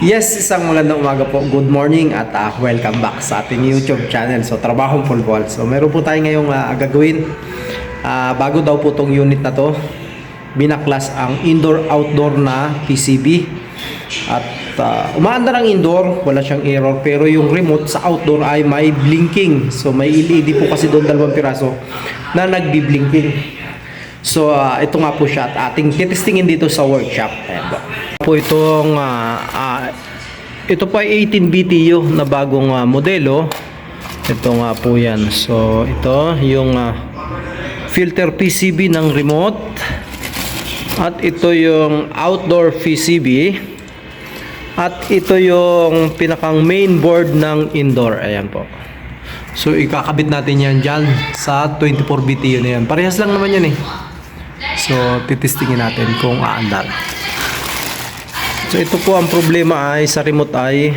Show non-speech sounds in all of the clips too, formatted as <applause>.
Yes, isang magandang umaga po. Good morning at ah, welcome back sa ating YouTube channel. So, Trabahong Full Ball. So, meron po tayo ngayong ah, gagawin. Ah, bago daw po tong unit na to, binaklas ang indoor-outdoor na PCB. At ah, umaandar ang indoor, wala siyang error. Pero yung remote sa outdoor ay may blinking. So, may LED po kasi doon dalawang piraso na nagbi-blinking. So, ah, ito nga po siya at ating titestingin dito sa workshop. Ayan po. Po itong ah, ah, ito po ay 18 BTU na bagong ah, modelo. Ito nga po yan. So, ito yung ah, filter PCB ng remote. At ito yung outdoor PCB. At ito yung pinakang main board ng indoor. Ayan po. So, ikakabit natin yan dyan sa 24 BTU na yan. Parehas lang naman yan eh. So, titistingin natin kung aandar. So, ito po ang problema ay sa remote ay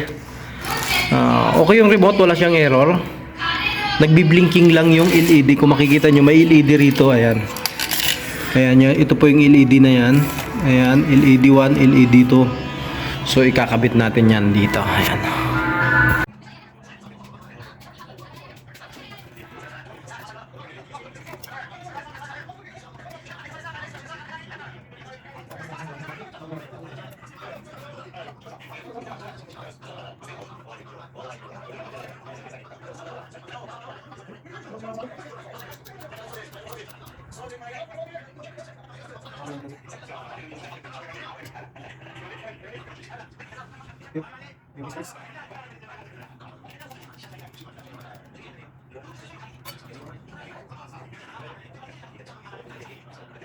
ah, okay yung remote, wala siyang error. Nagbi-blinking lang yung LED. Kung makikita nyo, may LED rito. Ayan. Ayan, yan. ito po yung LED na yan. Ayan, LED 1, LED 2. So, ikakabit natin yan dito. Ayan.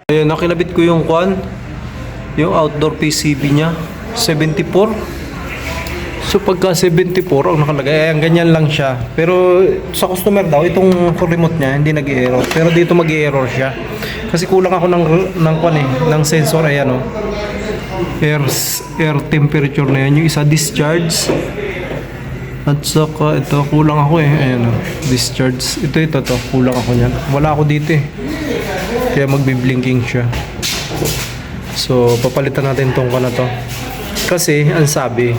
Ayun, nakinabit ko yung kwan, yung outdoor PCB niya, 74. So pagka 74 ang nakalagay, ayan, ganyan lang siya. Pero sa customer daw, itong remote niya, hindi nag-error. Pero dito mag-error siya. Kasi kulang ako ng, ng kwan eh, ng sensor, ayan oh. Air, air temperature na yan. Yung isa discharge. At saka ito, kulang ako eh. Ayan oh, discharge. Ito, ito, to. Kulang ako niyan. Wala ako dito eh. Kaya magbi-blinking siya. So, papalitan natin tong kana to. Kasi, ang sabi,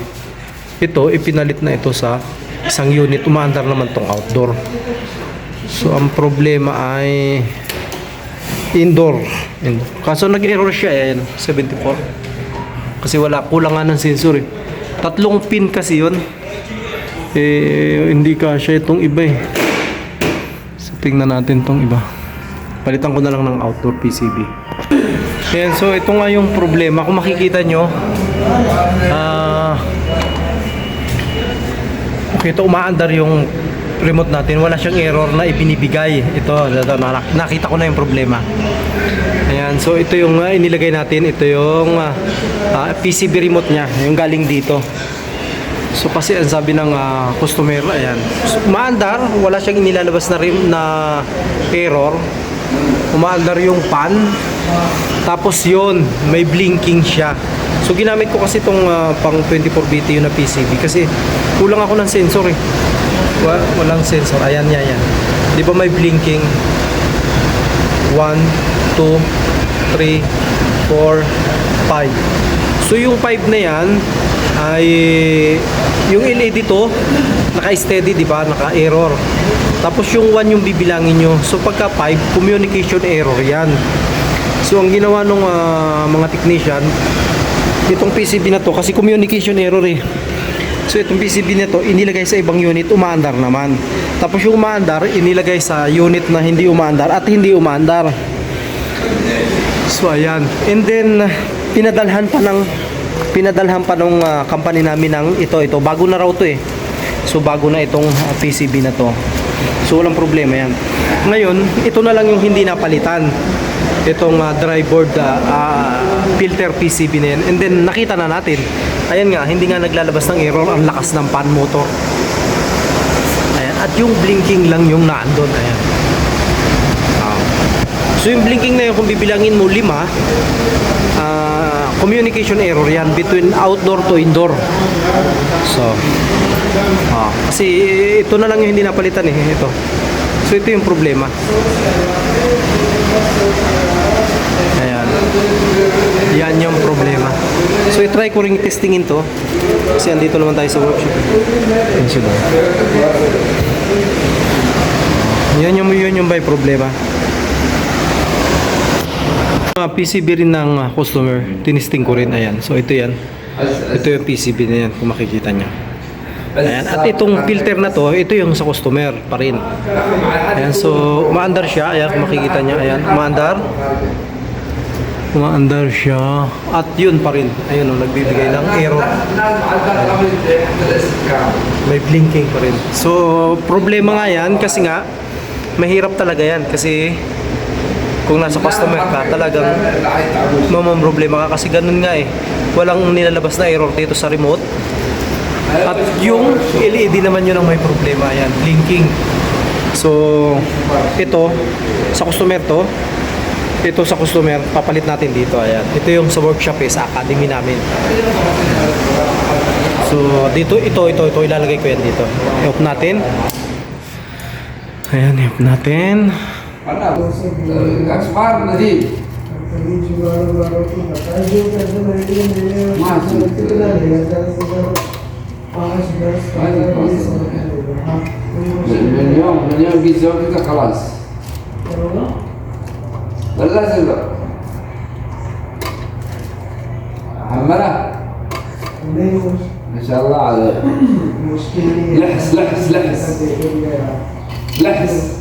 ito, ipinalit na ito sa isang unit. Umaandar naman tong outdoor. So, ang problema ay indoor. indoor. Kaso nag-error siya, ayan, 74. Kasi wala, kulang nga ng sensor eh. Tatlong pin kasi yun. Eh, hindi kasya itong iba eh. So, tingnan natin tong iba. Palitan ko na lang ng outdoor PCB. Ayan, so ito nga yung problema. Kung makikita nyo, ah, okay, ito umaandar yung remote natin. Wala siyang error na ibinibigay. Ito, ito na- nakita ko na yung problema. Ayan, so ito yung ah, inilagay natin. Ito yung ah, ah, PCB remote niya, yung galing dito. So kasi ang sabi ng ah, customer, ayan, umaandar, wala siyang inilalabas na, rim, na error. Umaandar yung pan. Tapos yun, may blinking siya. So ginamit ko kasi itong ah, pang 24 BTU na PCB kasi kulang ako ng sensor eh. Wa- walang sensor. Ayan, yan, yan. Di ba may blinking? 1, 2, 3, 4, 5. So yung 5 na yan ay yung LED to naka-steady, di ba? Naka-error. Tapos yung 1 yung bibilangin nyo. So pagka 5, communication error yan. So ang ginawa ng mga technician, itong PCB na to kasi communication error eh. So itong PCB na to inilagay sa ibang unit, umaandar naman. Tapos yung umaandar, inilagay sa unit na hindi umaandar at hindi umaandar. So ayan. And then pinadalhan pa ng pinadalhan pa ng ah, company namin ng ito ito bago na raw to eh. So bago na itong ah, PCB na to. So walang problema yan. Ngayon, ito na lang yung hindi napalitan. Itong ah, dry board ah, ah, filter PCB na yan. And then nakita na natin. Ayan nga, hindi nga naglalabas ng error ang lakas ng fan motor. Ayan. At yung blinking lang yung naandun. Ayan. Ah. So yung blinking na yun, kung bibilangin mo lima, ah, communication error yan between outdoor to indoor. So, ah, kasi ito na lang yung hindi napalitan eh, ito. So ito yung problema. Ayan. Yan yung problema. So, i-try ko rin testingin to. Kasi andito naman tayo sa workshop. Yan daw. Yan yung, yun yung may problema. Mga PCB rin ng uh, customer, tinisting ko rin. Ayan. So, ito yan. Ito yung PCB na yan, kung makikita nyo. Ayan. At itong filter na to, ito yung sa customer pa rin. Ayan. So, umaandar siya. Ayan, makikita nyo. Ayan, umaandar. Umaandar siya. At yun pa rin. Ayun, oh, nagbibigay ng error. May blinking pa rin. So, problema nga yan kasi nga, mahirap talaga yan kasi kung nasa customer ka, talagang mamang problema ka kasi ganun nga eh. Walang nilalabas na error dito sa remote. At yung LED naman yun ang may problema. Ayan, blinking. So, ito, sa customer to, ito sa customer, papalit natin dito. Ayan. Ito yung sa workshop eh, sa academy namin. So, dito, ito, ito, ito, ilalagay ko yan dito. I-off natin. Ayan, i-off natin. Mas, من يوم من يوم جيت زوجتك خلاص والله زبر عمرة ما شاء الله عليك لحس لحس لحس لحس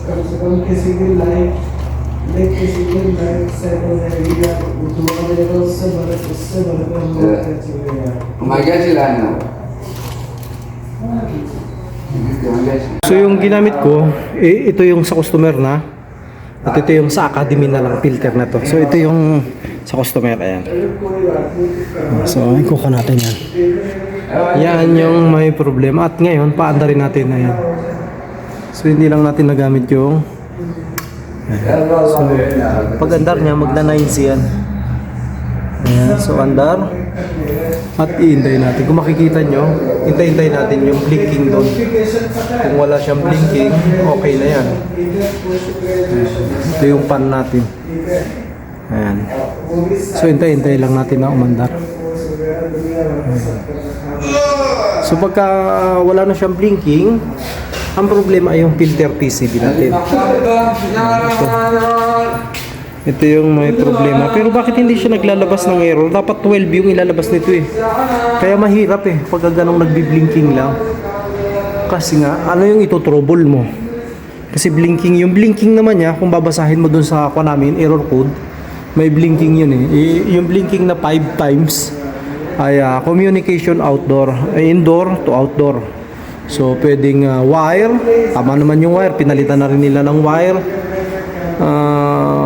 وما جاش العنب So yung ginamit ko, eh, ito yung sa customer na. At ito yung sa academy na lang filter na to. So ito yung sa customer, ayan. So ikuha natin yan. Yan yung may problema. At ngayon, paanda rin natin na. So hindi lang natin nagamit yung So, pag andar niya, magna 9C yan. Ayan, so andar. At iintay natin. Kung makikita nyo, hintay-hintay natin yung blinking doon. Kung wala siyang blinking, okay na yan. Ito yung pan natin. Ayan. So, hintay-hintay lang natin na umandar. So, pagka wala na siyang blinking, ang problema ay yung filter PCB natin. Ito yung may problema. Pero bakit hindi siya naglalabas ng error? Dapat 12 yung ilalabas nito eh. Kaya mahirap eh pag ganong nagbiblinking lang. Kasi nga, ano yung ito-trouble mo? Kasi blinking, yung blinking naman niya, kung babasahin mo dun sa ako namin, error code, may blinking yun eh. I- yung blinking na 5 times ay ah, communication outdoor, ay indoor to outdoor. So, pwedeng ah, wire, tama naman yung wire, pinalitan na rin nila ng wire.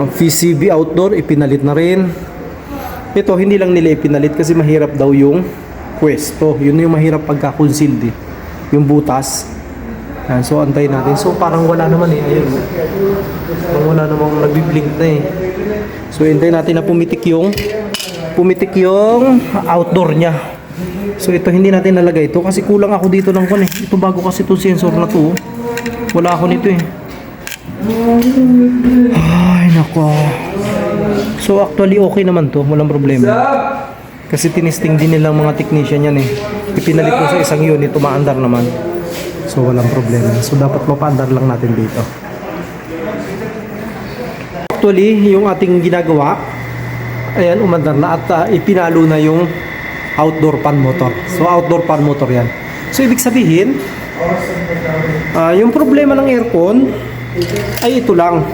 Ah, PCB outdoor, ipinalit na rin. Ito, hindi lang nila ipinalit kasi mahirap daw yung pwesto. Yun yung mahirap pagka-concealed eh. Yung butas. Yan, so, antay natin. So, parang wala naman eh. Ayun. Parang wala namang nagbiblink na eh. So, hintay natin na pumitik yung pumitik yung outdoor niya. So, ito hindi natin nalagay ito kasi kulang ako dito ng kon eh. Ito bago kasi itong sensor na to. Wala ako nito eh. Ay, nako. So actually okay naman to, walang problema. Kasi tinisting din nilang mga technician yan eh. Ipinalit ko sa isang unit, umaandar naman. So walang problema. So dapat mapaandar lang natin dito. Actually, yung ating ginagawa, ayan, umandar na at ah, ipinalo na yung outdoor pan motor. So outdoor pan motor yan. So ibig sabihin, ah, yung problema ng aircon, ay ito lang.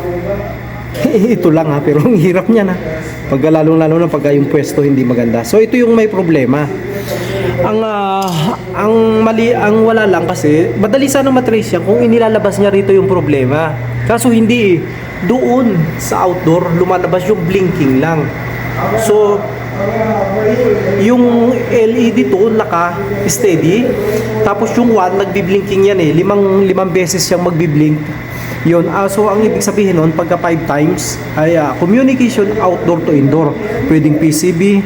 <laughs> ito lang ha, pero ang hirap niya na. Pag lalong lalo na pag yung pwesto hindi maganda. So ito yung may problema. Ang ah, ang mali ang wala lang kasi madali sana matrace yan kung inilalabas niya rito yung problema. Kaso hindi eh. Doon sa outdoor lumalabas yung blinking lang. So yung LED to naka steady tapos yung one nagbiblinking yan eh limang limang beses siyang magbiblink yun ah, so ang ibig sabihin nun pagka 5 times ay ah, communication outdoor to indoor. Pwedeng PCB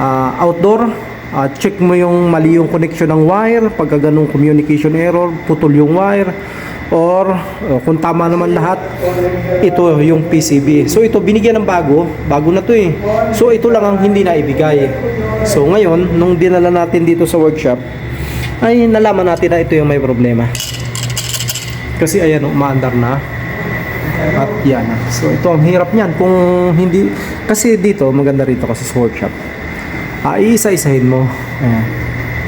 ah, outdoor ah, check mo yung mali yung connection ng wire pagka ganong communication error putol yung wire or uh, kung tama naman lahat ito yung PCB so ito binigyan ng bago bago na to eh. So ito lang ang hindi na ibigay so ngayon nung dinala natin dito sa workshop ay nalaman natin na ito yung may problema kasi ayan umaandar na. At yan. So ito ang hirap niyan. Kung hindi kasi dito maganda rito kasi sa workshop. Ah, iisa-isahin mo. Ayan.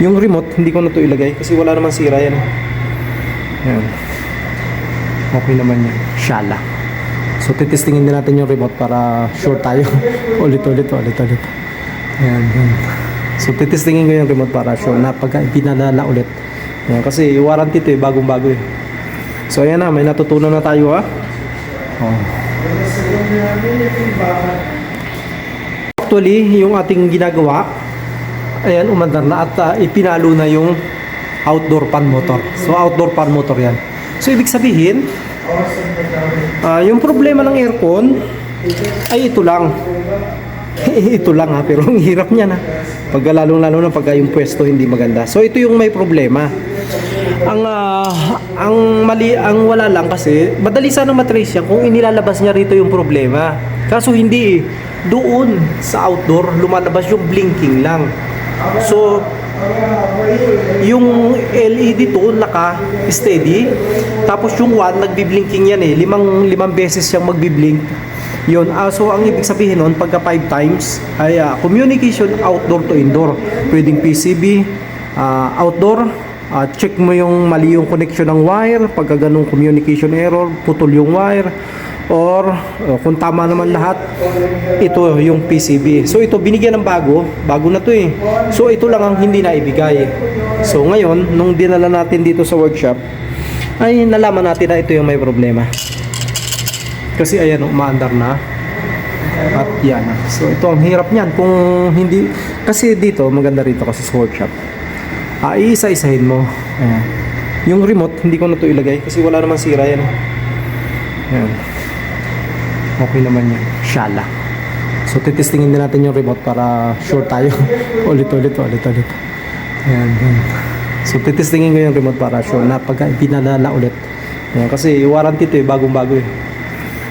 Yung remote hindi ko na to ilagay kasi wala naman sira yan. Ayan. Okay naman yan. Shala. So titistingin din natin yung remote para sure tayo. <laughs> Ulit ulit ulit ulit. Ayan, ayan. so titistingin ko yung remote para sure. Na pagka pinadala ulit. Ayan, kasi warranty to eh. Bagong bago eh so ayan na may natutunan na tayo ha oh. Actually, yung ating ginagawa, ayan, umandar na at ah, ipinalo na yung outdoor fan motor. So, outdoor fan motor yan. So, ibig sabihin, ah, yung problema ng aircon ay ito lang. <laughs> ito lang ha, pero ang hirap niya na. Pag lalong lalo na pag yung pwesto hindi maganda. So, ito yung may problema. Ang ah, ang mali ang wala lang kasi madali sana matrace yan kung inilalabas niya rito yung problema. Kaso hindi eh. Doon sa outdoor lumalabas yung blinking lang. So yung LED to naka steady tapos yung one nagbiblinking yan eh limang limang beses siyang magbiblink yun ah, so ang ibig sabihin nun pagka 5 times ay ah, communication outdoor to indoor pwedeng PCB ah, outdoor ah, check mo yung mali yung connection ng wire pagka ganung communication error putol yung wire or uh, kung tama naman lahat ito yung PCB so ito binigyan ng bago bago na to eh. So ito lang ang hindi na ibigay so ngayon nung dinala natin dito sa workshop ay nalaman natin na ito yung may problema. Kasi ayan umaandar na. At yan. So ito ang hirap niyan. Kung hindi kasi dito maganda rito kasi sa workshop ah, iisa-isahin mo. Ayan. yung remote hindi ko na to ilagay kasi wala naman sira yan. Ayan. Okay naman yan shala. So titistingin din natin yung remote para sure tayo. <laughs> Ulit ulit ulit ulit. Ayan, ayan. so titistingin ko yung remote para sure na pagka pinadala ulit. Ayan, kasi warranty to eh bagong bago eh.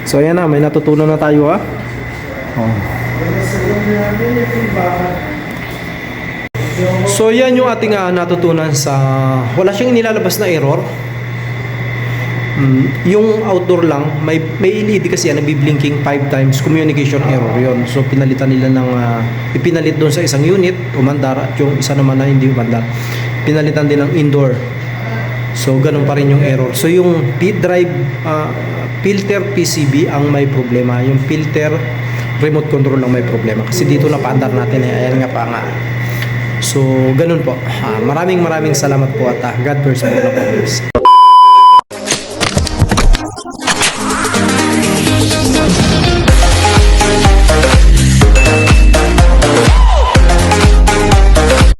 So ayan na may natutunan na tayo ha? Oh. So yan yung ating ah, natutunan sa wala siyang inilalabas na error. Mm, yung outdoor lang, may may LED kasi yan nagbi-blinking 5 times communication error yon. So pinalitan nila ng ah, ipinalit doon sa isang unit, umandar at yung isa naman na hindi umandar. Pinalitan din ng indoor. So ganun pa rin yung error. So yung P drive ah, filter PCB ang may problema. Yung filter remote control lang may problema. Kasi dito na paandar natin eh. Ayan nga pa nga. So, ganun po. Ah, maraming maraming salamat po at ah, God bless po.